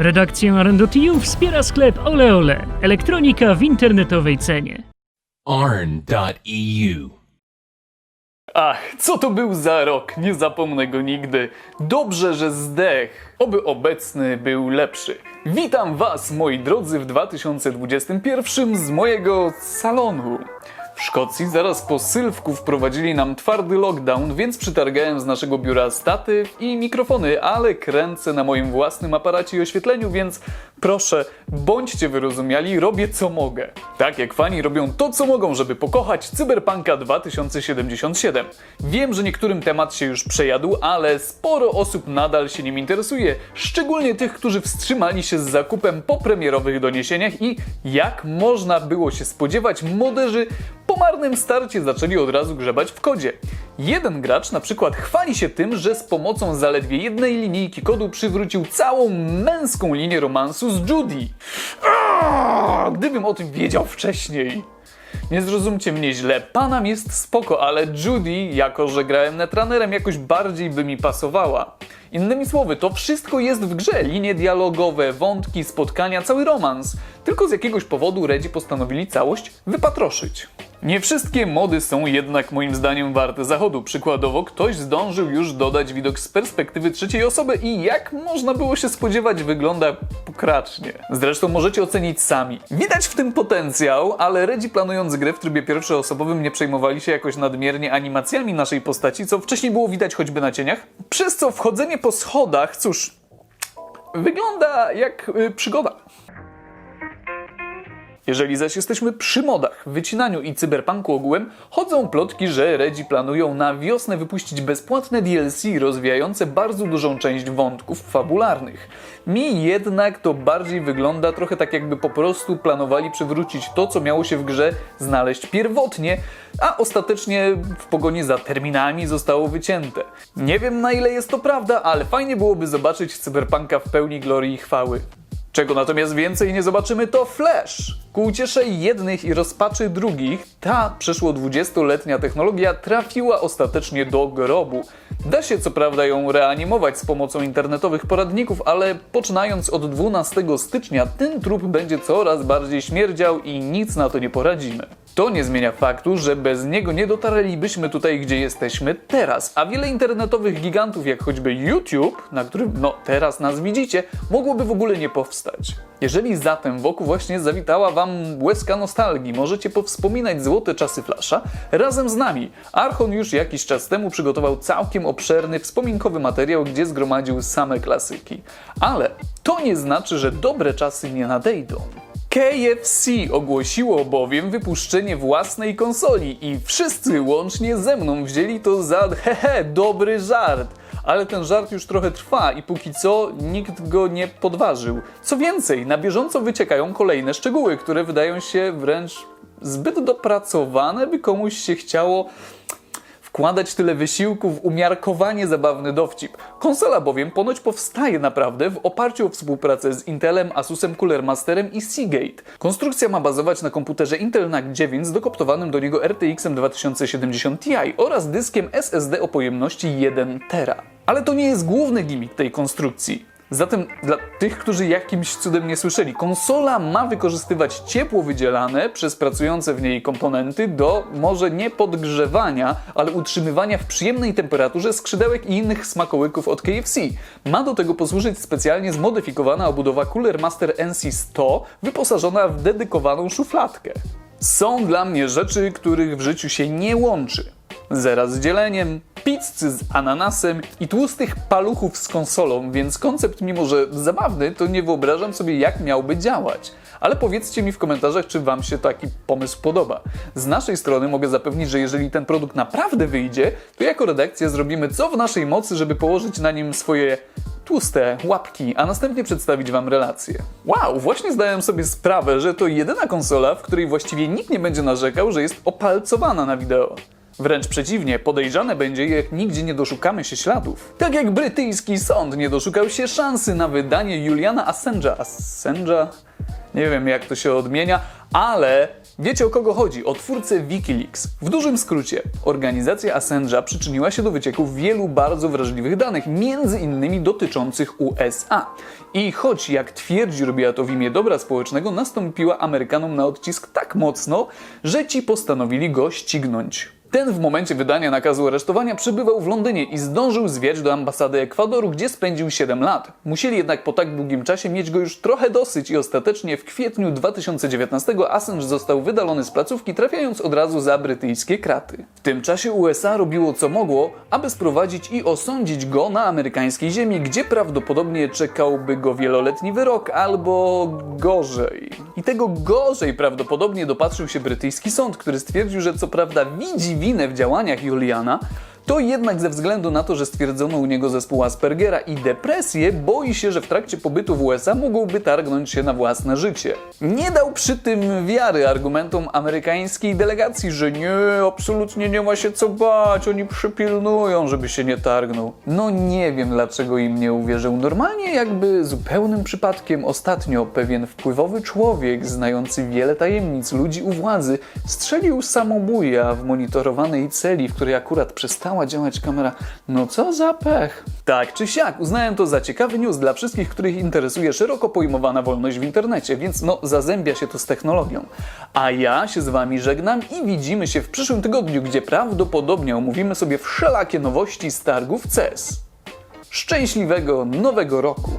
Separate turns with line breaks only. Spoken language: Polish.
Redakcję Arendo.tu wspiera sklep Oleole. Elektronika w internetowej cenie.
arn.eu.
Ach, co to był za rok? Nie zapomnę go nigdy. Dobrze, że zdech. Oby obecny był lepszy. Witam Was, moi drodzy, w 2021 z mojego salonu. W Szkocji zaraz po Sylwku wprowadzili nam twardy lockdown, więc przytargałem z naszego biura statyw i mikrofony, ale kręcę na moim własnym aparacie i oświetleniu, więc proszę, bądźcie wyrozumiali, robię co mogę. Tak jak fani robią to, co mogą, żeby pokochać Cyberpunka 2077. Wiem, że niektórym temat się już przejadł, ale sporo osób nadal się nim interesuje, szczególnie tych, którzy wstrzymali się z zakupem po premierowych doniesieniach i jak można było się spodziewać, moderzy po marnym starcie zaczęli od razu grzebać w kodzie. Jeden gracz na przykład chwali się tym, że z pomocą zaledwie jednej linijki kodu przywrócił całą męską linię romansu z Judy. Gdybym o tym wiedział wcześniej. Nie zrozumcie mnie źle, Panam jest spoko, ale Judy, jako że grałem netrunnerem, jakoś bardziej by mi pasowała. Innymi słowy, to wszystko jest w grze. Linie dialogowe, wątki, spotkania, cały romans. Tylko z jakiegoś powodu Redzi postanowili całość wypatroszyć. Nie wszystkie mody są jednak moim zdaniem warte zachodu. Przykładowo ktoś zdążył już dodać widok z perspektywy trzeciej osoby i jak można było się spodziewać wygląda pokracznie. Zresztą możecie ocenić sami. Widać w tym potencjał, ale Redzi planując grę w trybie pierwszoosobowym nie przejmowali się jakoś nadmiernie animacjami naszej postaci, co wcześniej było widać choćby na cieniach. Przez co wchodzenie po schodach, cóż, wygląda jak y, przygoda. Jeżeli zaś jesteśmy przy modach, wycinaniu i cyberpunku ogółem, chodzą plotki, że Redzi planują na wiosnę wypuścić bezpłatne DLC rozwijające bardzo dużą część wątków fabularnych. Mi jednak to bardziej wygląda trochę tak jakby po prostu planowali przywrócić to, co miało się w grze znaleźć pierwotnie, a ostatecznie w pogoni za terminami zostało wycięte. Nie wiem na ile jest to prawda, ale fajnie byłoby zobaczyć cyberpunka w pełni glorii i chwały. Czego natomiast więcej nie zobaczymy to Flash. Ku uciesze jednych i rozpaczy drugich, ta przeszło 20-letnia technologia trafiła ostatecznie do grobu. Da się co prawda ją reanimować z pomocą internetowych poradników, ale poczynając od 12 stycznia ten trup będzie coraz bardziej śmierdział i nic na to nie poradzimy. To nie zmienia faktu, że bez niego nie dotarlibyśmy tutaj, gdzie jesteśmy teraz, a wiele internetowych gigantów, jak choćby YouTube, na którym no teraz nas widzicie, mogłoby w ogóle nie powstać. Jeżeli zatem wokół właśnie zawitała Wam łezka nostalgii, możecie powspominać złote czasy Flasha razem z nami. Archon już jakiś czas temu przygotował całkiem obszerny, wspominkowy materiał, gdzie zgromadził same klasyki. Ale to nie znaczy, że dobre czasy nie nadejdą. KFC ogłosiło bowiem wypuszczenie własnej konsoli i wszyscy łącznie ze mną wzięli to za hehe, dobry żart. Ale ten żart już trochę trwa i póki co nikt go nie podważył. Co więcej, na bieżąco wyciekają kolejne szczegóły, które wydają się wręcz zbyt dopracowane, by komuś się chciało wkładać tyle wysiłku w umiarkowanie zabawny dowcip. Konsola bowiem ponoć powstaje naprawdę w oparciu o współpracę z Intelem, Asusem, Cooler Masterem i Seagate. Konstrukcja ma bazować na komputerze Intel NAC 9 z dokoptowanym do niego RTX 2070 Ti oraz dyskiem SSD o pojemności 1 tera. Ale to nie jest główny gimmick tej konstrukcji. Zatem dla tych, którzy jakimś cudem nie słyszeli, konsola ma wykorzystywać ciepło wydzielane przez pracujące w niej komponenty do może nie podgrzewania, ale utrzymywania w przyjemnej temperaturze skrzydełek i innych smakołyków od KFC. Ma do tego posłużyć specjalnie zmodyfikowana obudowa Cooler Master NC100 wyposażona w dedykowaną szufladkę. Są dla mnie rzeczy, których w życiu się nie łączy. Zera z dzieleniem, pizzy z ananasem i tłustych paluchów z konsolą, więc koncept mimo, że zabawny, to nie wyobrażam sobie jak miałby działać. Ale powiedzcie mi w komentarzach, czy Wam się taki pomysł podoba. Z naszej strony mogę zapewnić, że jeżeli ten produkt naprawdę wyjdzie, to jako redakcja zrobimy co w naszej mocy, żeby położyć na nim swoje tłuste łapki, a następnie przedstawić Wam relację. Wow, właśnie zdałem sobie sprawę, że to jedyna konsola, w której właściwie nikt nie będzie narzekał, że jest opalcowana na wideo. Wręcz przeciwnie, podejrzane będzie, jak nigdzie nie doszukamy się śladów. Tak jak brytyjski sąd nie doszukał się szansy na wydanie Juliana Assange'a. Assange'a? Nie wiem jak to się odmienia, ale Wiecie o kogo chodzi? O twórcę Wikileaks. W dużym skrócie, organizacja Assange'a przyczyniła się do wycieku wielu bardzo wrażliwych danych, między innymi dotyczących USA. I choć, jak twierdzi, robiła to w imię dobra społecznego, nastąpiła Amerykanom na odcisk tak mocno, że ci postanowili go ścignąć. Ten w momencie wydania nakazu aresztowania przebywał w Londynie i zdążył zwiać do ambasady Ekwadoru, gdzie spędził 7 lat. Musieli jednak po tak długim czasie mieć go już trochę dosyć i ostatecznie w kwietniu 2019 Assange został wydalony z placówki, trafiając od razu za brytyjskie kraty. W tym czasie USA robiło co mogło, aby sprowadzić i osądzić go na amerykańskiej ziemi, gdzie prawdopodobnie czekałby go wieloletni wyrok albo gorzej. I tego gorzej prawdopodobnie dopatrzył się brytyjski sąd, który stwierdził, że co prawda widzi winę w działaniach Juliana, to jednak ze względu na to, że stwierdzono u niego zespół Aspergera i depresję, boi się, że w trakcie pobytu w USA mógłby targnąć się na własne życie. Nie dał przy tym wiary argumentom amerykańskiej delegacji, że nie, absolutnie nie ma się co bać, oni przypilnują, żeby się nie targnął. No nie wiem, dlaczego im nie uwierzył. Normalnie jakby zupełnym przypadkiem ostatnio pewien wpływowy człowiek, znający wiele tajemnic ludzi u władzy, strzelił samobuja w monitorowanej celi, w której akurat przestała działać kamera. No co za pech. Tak czy siak, uznałem to za ciekawy news dla wszystkich, których interesuje szeroko pojmowana wolność w internecie, więc no zazębia się to z technologią. A ja się z wami żegnam i widzimy się w przyszłym tygodniu, gdzie prawdopodobnie omówimy sobie wszelakie nowości z targów CES. Szczęśliwego nowego roku!